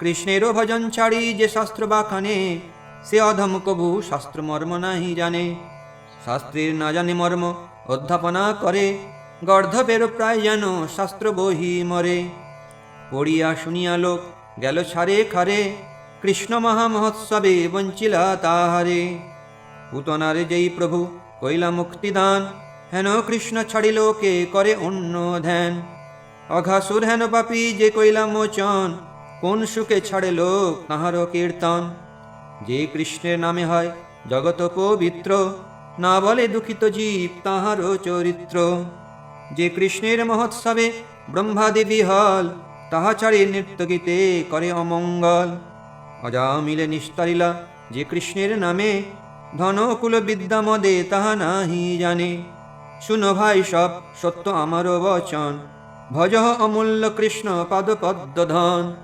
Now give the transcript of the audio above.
কৃষ্ণেরও ভজন ছাড়ি যে শাস্ত্র বা খানে সে অধম কবু শাস্ত্র মর্ম নাহি জানে। শাস্ত্রের না জানে মর্ম অধ্যাপনা করে গর্ধপের প্রায় যেন শাস্ত্র বহি মরে। পড়িয়া শুনিয়া লোক গেল ছাড়ে খারে, কৃষ্ণ মহামহোৎসবে বঞ্চিলা তাহারে। পুতনারে যেই প্রভু কইলা মুক্তিদান, হেন কৃষ্ণ ছাড়িল কে করে অন্য ধ্যান। অঘাসুর হেন পাপি যে কইলা মোচন কোন সুখে ছাড়ে লোক তাহার কীর্তন? যে কৃষ্ণের নামে হয় জগত পবিত্র, না বলে দুঃখিত জীব তাহারও চরিত্র। যে কৃষ্ণের মহোৎসবে ব্রহ্মাদেবী হল, তাহা ছাড়ি নৃত্য গীতে করে অমঙ্গল। অজা মিলে নিস্তারিলা যে কৃষ্ণের নামে, ধনকুল বিদ্যা মদে তাহা নাহি জানে। শুনো ভাই সব সত্য আমারও বচন ভজ অমূল্য কৃষ্ণ পাদ পদ্ম ধন